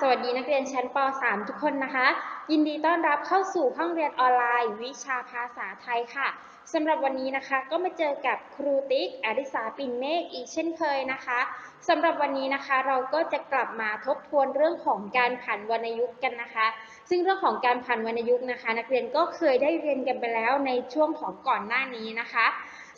สวัสดีนักเรียนชั้นป .3 ทุกคนนะคะ ยินดีต้อนรับเข้าสู่ห้องเรียนออนไลน์ วิชาภาษาไทยค่ะสำหรับวันนี้นะคะก็มาเจอกับครูติ๊กอดิสาปิ่นเมฆอีกเช่นเคยนะคะสำหรับวันนี้นะคะเราก็จะกลับมาทบทวนเรื่องของการผันวรรณยุกต์กันนะคะ ซึ่งเรื่องของการผันวรรณยุกต์นะคะ นักเรียนก็เคยได้เรียนกันไปแล้วในช่วงของก่อนหน้านี้นะคะ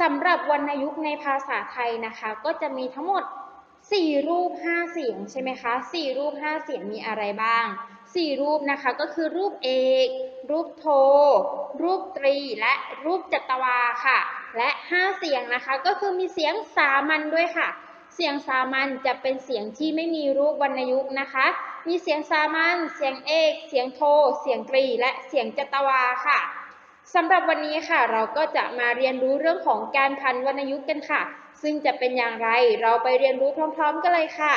สำหรับวรรณยุกต์ในภาษาไทยนะคะ ก็จะมีทั้งหมด สี่รูปห้าเสียงใช่ไหมคะสี่รูปห้าเสียงมีอะไรบ้างสี่รูปนะคะก็คือรูปเอก รูปโท รูปตรี และรูปจัตวาค่ะ และห้าเสียงนะคะก็คือมีเสียงสามัญด้วยค่ะ เสียงสามัญจะเป็นเสียงที่ไม่มีรูปวรรณยุกต์นะคะ มีเสียงสามัญ เสียงเอก เสียงโท เสียงตรี และเสียงจัตวาค่ะ สำหรับวันนี้ค่ะ เราก็จะมาเรียนรู้เรื่องของการพันวรรณยุกต์กันค่ะ ซึ่งจะเป็นอย่างไรเราไปเรียนรู้พร้อม ๆ กันเลยค่ะ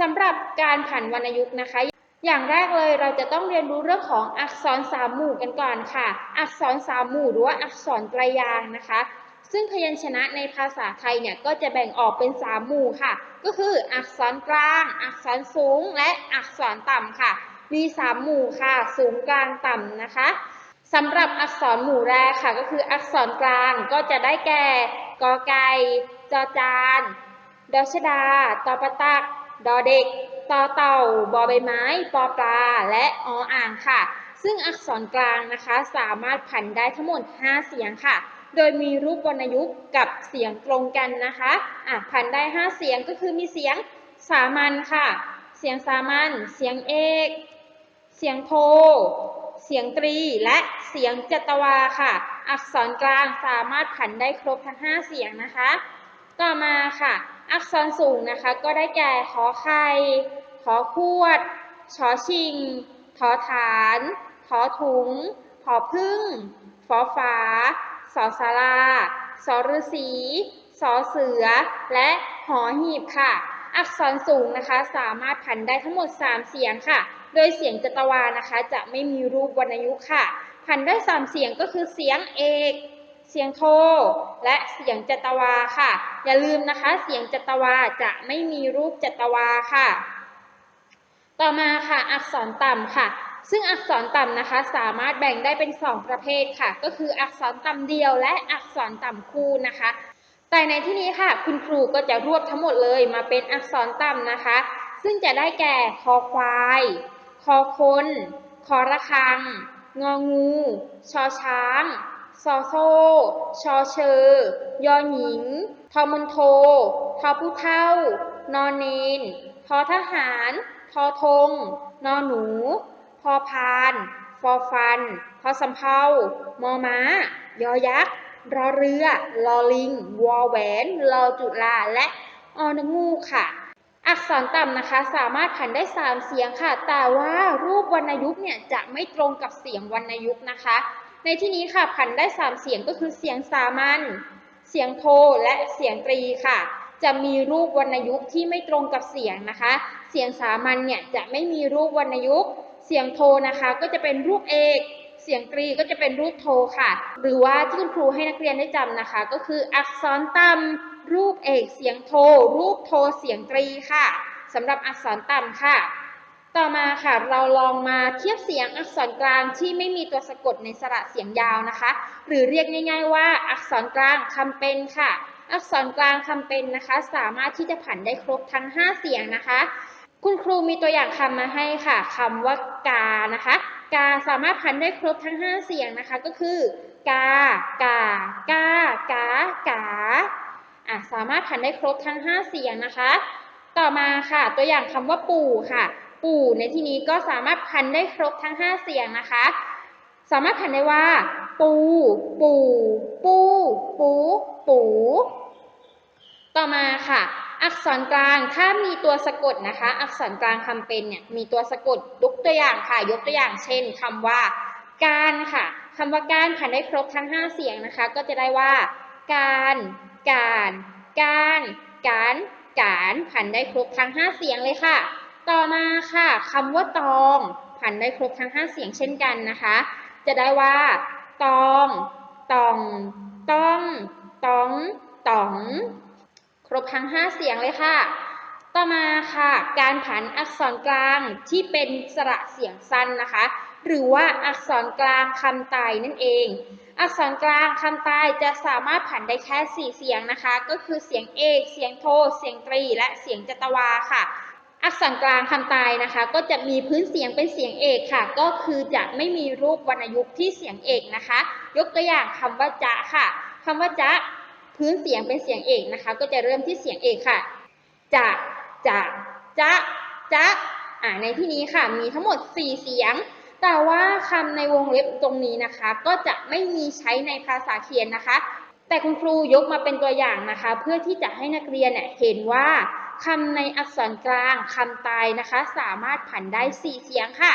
สำหรับการผันวรรณยุกต์นะคะ อย่างแรกเลยเราจะต้องเรียนรู้เรื่องของอักษรสามหมู่กันก่อนค่ะ อักษรสามหมู่หรือว่าอักษรไตรยางนะคะ ซึ่งพยัญชนะในภาษาไทยเนี่ยก็จะแบ่งออกเป็นสามหมู่ค่ะ ก็คืออักษรกลาง อักษรสูง และอักษรต่ำค่ะ มีสามหมู่ค่ะ สูงกลางต่ำนะคะ สำหรับอักษรหมู่แรกค่ะ ก็คืออักษรกลางก็จะได้แก่กอไก่จอจานดอชดาตอปตักดอเด็กตอเต่าบอใบไม้ปอปลา และออ่างค่ะ ซึ่งอักษรกลางนะคะสามารถผันได้ทั้งหมด 5 เสียงค่ะ โดยมีรูปวรรณยุกต์กับเสียงตรงกันนะคะอะผันได้ 5 เสียงก็คือมีเสียงสามัญค่ะ เสียงสามัญเสียงเอก เสียงโท เสียงตรีและเสียงจัตวาค่ะ อักษรกลางสามารถผันได้ครบทั้ง 5 เสียงนะคะ ต่อมาค่ะ อักษรสูงนะคะ ก็ได้แก่ขอไข่ขอขวดชอชิงทอฐานทอถุงผอพึ่งฟอฝาสอสาราสอฤษีสอเสือ และหอหีบค่ะ อักษรสูงนะคะ สามารถผันได้ทั้งหมด 3 เสียงค่ะ โดยเสียงจัตวานะคะ จะไม่มีรูปวรรณยุกต์ค่ะ ผันได้3เสียงก็คือเสียงเอกเสียงโท และเสียงจัตวาค่ะ อย่าลืมนะคะ เสียงจัตวาจะไม่มีรูปจัตวาค่ะ ต่อมาค่ะ อักษรต่ำค่ะ ซึ่งอักษรต่ำนะคะ สามารถแบ่งได้เป็น 2 ประเภทค่ะ ก็คืออักษรต่ำเดียวและอักษรต่ำคู่นะคะ แต่ในที่นี้ค่ะ คุณครูก็จะรวบทั้งหมดเลยมาเป็นอักษรต่ำนะคะ ซึ่งจะได้แก่คอควาย คอคน คอระฆัง งองู ชอช้าง ซอโซชอเชอยอหญิง ทอมนโท ทอผู้เท่า นอนเนน ทอทหาร ทอธง นอหนู พอพาน ฟอฟัน พอสำเภามอม้า ยอยักษ์ รอเรือ ลอลิง วอแหวน ลอจุลา และอนงูค่ะ อักษรต่ำนะคะ สามารถผันได้ 3 เสียงค่ะ แต่ว่ารูปวรรณยุกต์เนี่ยจะไม่ตรงกับเสียงวรรณยุกต์นะคะ ในที่นี้ค่ะผันได้ 3 เสียงก็คือเสียงสามัญเสียงโทและเสียงตรีค่ะ จะมีรูปวรรณยุกต์ที่ไม่ตรงกับเสียงนะคะ เสียงสามัญเนี่ยจะไม่มีรูปวรรณยุกต์เสียงโทนะคะ ก็จะเป็นรูปเอก เสียงตรีก็จะเป็นรูปโทค่ะ หรือว่าที่คุณครูให้นักเรียนได้จำนะคะ ก็คืออักษรต่ำรูปเอกเสียงโท รูปโทเสียงตรีค่ะสำหรับอักษรต่ำค่ะ ต่อมาค่ะเราลองมาเทียบเสียงอักษรกลางที่ไม่มีตัวสะกดในสระเสียงยาวนะคะ หรือเรียกง่าย ๆ ว่าอักษรกลางคำเป็นค่ะ อักษรกลางคำเป็นนะคะ สามารถที่จะผันได้ครบทั้ง 5 เสียงนะคะ คุณครูมีตัวอย่างคำมาให้ค่ะคำว่ากานะคะ กาสามารถผันได้ครบทั้ง 5 เสียงนะคะ ก็คือกากากากากาอะสามารถผันได้ครบทั้ง 5 เสียงนะคะ ต่อมาค่ะ ตัวอย่างคำว่าปู่ค่ะ ปู่ในที่นี้ก็สามารถพันได้ครบทั้ง 5 เสียงนะคะ สามารถพันได้ว่า ปู ปู่ปู ปู ปู ต่อมาค่ะ อักษรกลางถ้ามีตัวสะกดนะคะ อักษรกลางคำเป็นเนี่ยมีตัวสะกดยกตัวอย่างค่ะ ยกตัวอย่างเช่นคำว่าการค่ะคำว่าการพันได้ครบทั้ง 5 เสียงนะคะ ก็จะได้ว่า การ การ การ การการผันได้ครบทั้ง 5 เสียงเลยค่ะ ต่อมาค่ะคำว่าตองผันได้ครบทั้ง 5 เสียงเช่นกันนะคะ จะได้ว่า ตอง ตอง ต้อง ตอง ตอง ครบทั้ง 5 เสียงเลยค่ะ ต่อมาค่ะ การผันอักษรกลางที่เป็นสระเสียงสั้นนะคะ หรือว่าอักษรกลางคำตายนั่นเอง อักษรกลางคำตายจะสามารถผันได้แค่สี่เสียงนะคะ ก็คือเสียงเอก เสียงโท เสียงตรี และเสียงจตวาค่ะอักษรกลางคำตายนะคะ ก็จะมีพื้นเสียงเป็นเสียงเอกค่ะ ก็คือจะไม่มีรูปวรรณยุกต์ที่เสียงเอกนะคะ ยกตัวอย่างคำว่าจะค่ะคำว่าจะ พื้นเสียงเป็นเสียงเอกนะคะ ก็จะเริ่มที่เสียงเอกค่ะ จะจะจะจะอ่าในที่นี้ค่ะ มีทั้งหมด 4 เสียง แต่ว่าคำในวงเล็บตรงนี้นะคะ ก็จะไม่มีใช้ในภาษาเขียนนะคะ แต่คุณครูยกมาเป็นตัวอย่างนะคะ เพื่อที่จะให้นักเรียนเนี่ยเห็นว่าคำในอักษรกลางคำตายนะคะ สามารถผันได้ 4 เสียงค่ะ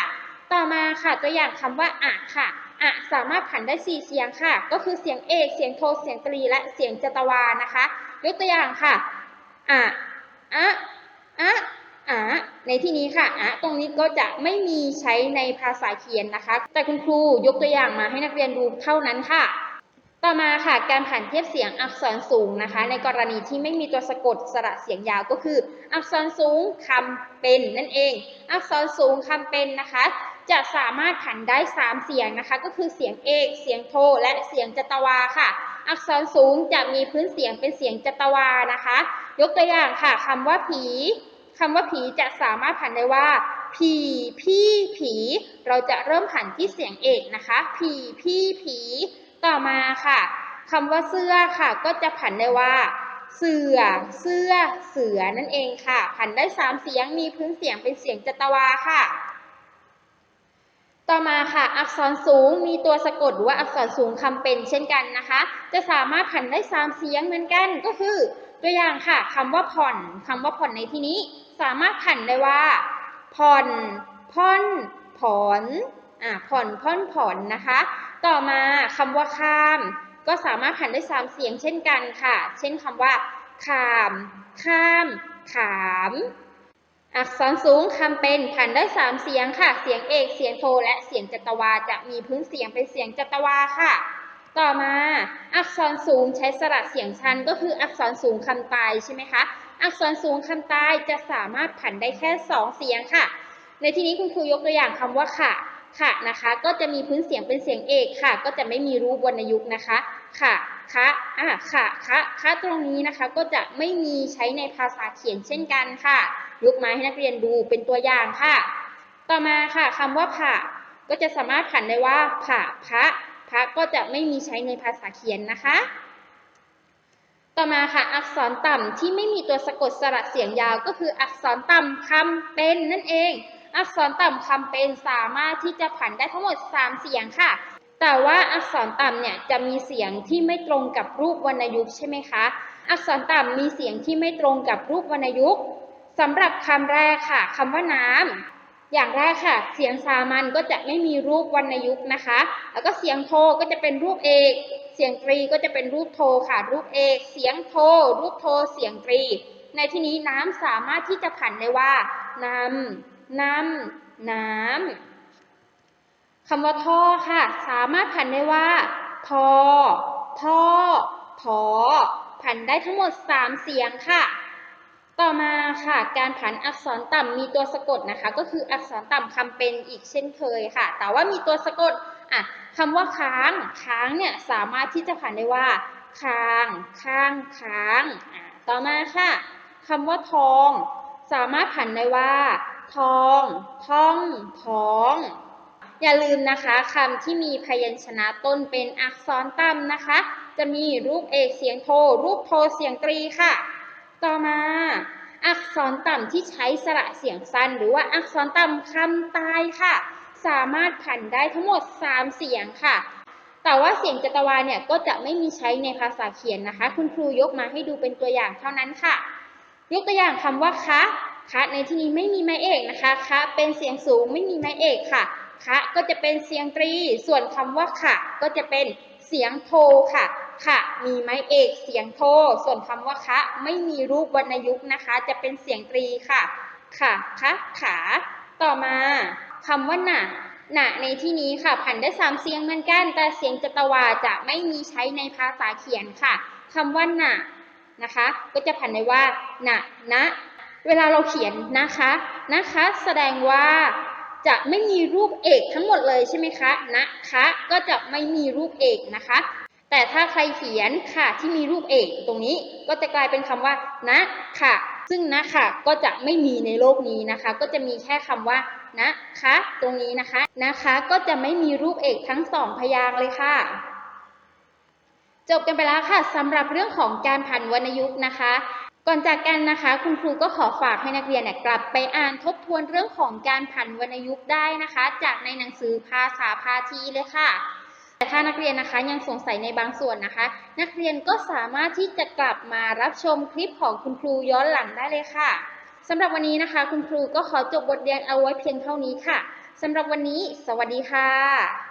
ต่อมาค่ะตัวอย่างคำว่าอะค่ะ อะสามารถผันได้ 4 เสียงค่ะ ก็คือเสียงเอกเสียงโทเสียงตรีและเสียงจตวานะคะ ยกตัวอย่างค่ะอะอะอะอะในที่นี้ค่ะอะตรงนี้ก็จะไม่มีใช้ในภาษาเขียนนะคะ แต่คุณครูยกตัวอย่างมาให้นักเรียนดูเท่านั้นค่ะ ต่อมาค่ะ การผันเทียบเสียงอักษรสูงนะคะ ในกรณีที่ไม่มีตัวสะกดสระเสียงยาวก็คือ อักษรสูงคำเป็นนั่นเอง อักษรสูงคำเป็นนะคะ จะสามารถผันได้ 3 เสียงนะคะ ก็คือเสียงเอก เสียงโท และเสียงจตวาค่ะ อักษรสูงจะมีพื้นเสียงเป็นเสียงจตวานะคะ ยกตัวอย่างค่ะคำว่าผีคำว่าผีจะสามารถผันได้ว่าผีพี่ผี เราจะเริ่มผันที่เสียงเอกนะคะผีพี่ผี ต่อมาค่ะคำว่าเสื้อค่ะ ก็จะผันได้ว่า เสือเสื้อเสือนั่นเองค่ะ ผันได้สามเสียงมีพื้นเสียงเป็นเสียงจตวาค่ะ ต่อมาค่ะ อักษรสูงมีตัวสะกดหรือว่าอักษรสูงคำเป็นเช่นกันนะคะ จะสามารถผันได้สามเสียงเหมือนกันก็คือ ตัวอย่างค่ะคำว่าผ่อนคำว่าผ่อนในที่นี้ สามารถผันได้ว่า ผ่อนพ่อนผ่อนอ่าผ่อนพ่อนผ่อนนะคะ ต่อมาคำว่าข้าม ก็สามารถผันได้สามเสียงเช่นกันค่ะ เช่นคำว่าขาม ข้าม ขาม อักษรสูงคำเป็นผันได้สามเสียงค่ะ เสียงเอก เสียงโท และเสียงจัตวาจะมีพื้นเสียงเป็นเสียงจัตวาค่ะ ต่อมา อักษรสูงใช้สระเสียงชันก็คืออักษรสูงคำตายใช่ไหมคะ อักษรสูงคำตายจะสามารถผันได้แค่สองเสียงค่ะ ในที่นี้คุณครูยกตัวอย่างคำว่าค่ะ ค่ะนะคะ ก็จะมีพื้นเสียงเป็นเสียงเอกค่ะ ก็จะไม่มีรูปวรรณยุกต์นะคะ ค่ะคะอะค่ะคะคะตรงนี้นะคะก็จะไม่มีใช้ในภาษาเขียนเช่นกันค่ะ ยกมาให้นักเรียนดูเป็นตัวอย่างค่ะ ต่อมาค่ะคำว่าผ่าก็จะสามารถผันได้ว่าผ่าพระพระก็จะไม่มีใช้ในภาษาเขียนนะคะ ต่อมาค่ะ อักษรต่ำที่ไม่มีตัวสะกดสระเสียงยาวก็คืออักษรต่ำคำเป็นนั่นเอง อักษรต่ำคำเป็นสามารถที่จะผันได้ทั้งหมด 3 เสียงค่ะ แต่ว่าอักษรต่ำเนี่ยจะมีเสียงที่ไม่ตรงกับรูปวรรณยุกต์ใช่ไหมคะ อักษรต่ำมีเสียงที่ไม่ตรงกับรูปวรรณยุกต์ สำหรับคำแรกค่ะคำว่าน้ำอย่างแรกค่ะ เสียงสามัญก็จะไม่มีรูปวรรณยุกต์นะคะ แล้วก็เสียงโทก็จะเป็นรูปเอก เสียงตรีก็จะเป็นรูปโทค่ะ รูปเอก เสียงโท รูปโท เสียงตรี ในที่นี้น้ำสามารถที่จะผันได้ว่า น้ำน้ำน้ำคำว่าท่อค่ะ สามารถผันได้ว่าทอท่อถอผันได้ทั้งหมด 3 เสียงค่ะ ต่อมาค่ะการผันอักษรต่ำมีตัวสะกดนะคะ ก็คืออักษรต่ำคำเป็นอีกเช่นเคยค่ะ แต่ว่ามีตัวสะกดอะคำว่าค้างค้างเนี่ยสามารถที่จะผันได้ว่าค้าง ข้างค้างอะต่อมาค่ะคำว่าทอง สามารถผันได้ว่า ทองท่องท้อง อย่าลืมนะคะคำที่มีพยัญชนะต้นเป็นอักษรต่ำนะคะ จะมีรูปเอกเสียงโท รูปโทเสียงตรีค่ะ ต่อมา อักษรต่ำที่ใช้สระเสียงสั้น หรือว่าอักษรต่ำคำตายค่ะ สามารถผันได้ทั้งหมด 3 เสียงค่ะ แต่ว่าเสียงจัตวาเนี่ยก็จะไม่มีใช้ในภาษาเขียนนะคะ คุณครูยกมาให้ดูเป็นตัวอย่างเท่านั้นค่ะ ยกตัวอย่างคำว่าคะคะในที่นี้ไม่มีไม้เอกนะคะคะเป็นเสียงสูงไม่มีไม้เอกค่ะคะก็จะเป็นเสียงตรี ส่วนคำว่าขะก็จะเป็นเสียงโทค่ะ ค่ะมีไม้เอกเสียงโท ส่วนคำว่าคะไม่มีรูปวรรณยุกต์นะคะ จะเป็นเสียงตรีค่ะ ค่ะคะขา ต่อมาคำว่าหนะหนะในที่นี้ค่ะผันได้สามเสียงเหมือนกัน แต่เสียงจตวาจะไม่มีใช้ในภาษาเขียนค่ะคำว่าหนะนะคะ ก็จะผันได้ว่าหนะนะ เวลาเราเขียนนะคะนะคะ แสดงว่าจะไม่มีรูปเอกทั้งหมดเลยใช่ไหมคะนะคะก็จะไม่มีรูปเอกนะคะ แต่ถ้าใครเขียนค่ะที่มีรูปเอกตรงนี้ก็จะกลายเป็นคำว่านะค่ะ ซึ่งนะค่ะก็จะไม่มีในโลกนี้นะคะ ก็จะมีแค่คำว่านะคะตรงนี้นะคะนะคะก็จะไม่มีรูปเอกทั้งสองพยางค์เลยค่ะ จบกันไปแล้วค่ะสำหรับเรื่องของการผันวรรณยุกต์นะคะก่อนจากกันนะคะ คุณครูก็ขอฝากให้นักเรียนเนี่ยกลับไปอ่านทบทวนเรื่องของการผันวรรณยุกต์ได้นะคะ จากในหนังสือภาษาพาทีเลยค่ะ แต่ถ้านักเรียนนะคะยังสงสัยในบางส่วนนะคะ นักเรียนก็สามารถที่จะกลับมารับชมคลิปของคุณครูย้อนหลังได้เลยค่ะสำหรับวันนี้นะคะ คุณครูก็ขอจบบทเรียนเอาไว้เพียงเท่านี้ค่ะสำหรับวันนี้ สวัสดีค่ะ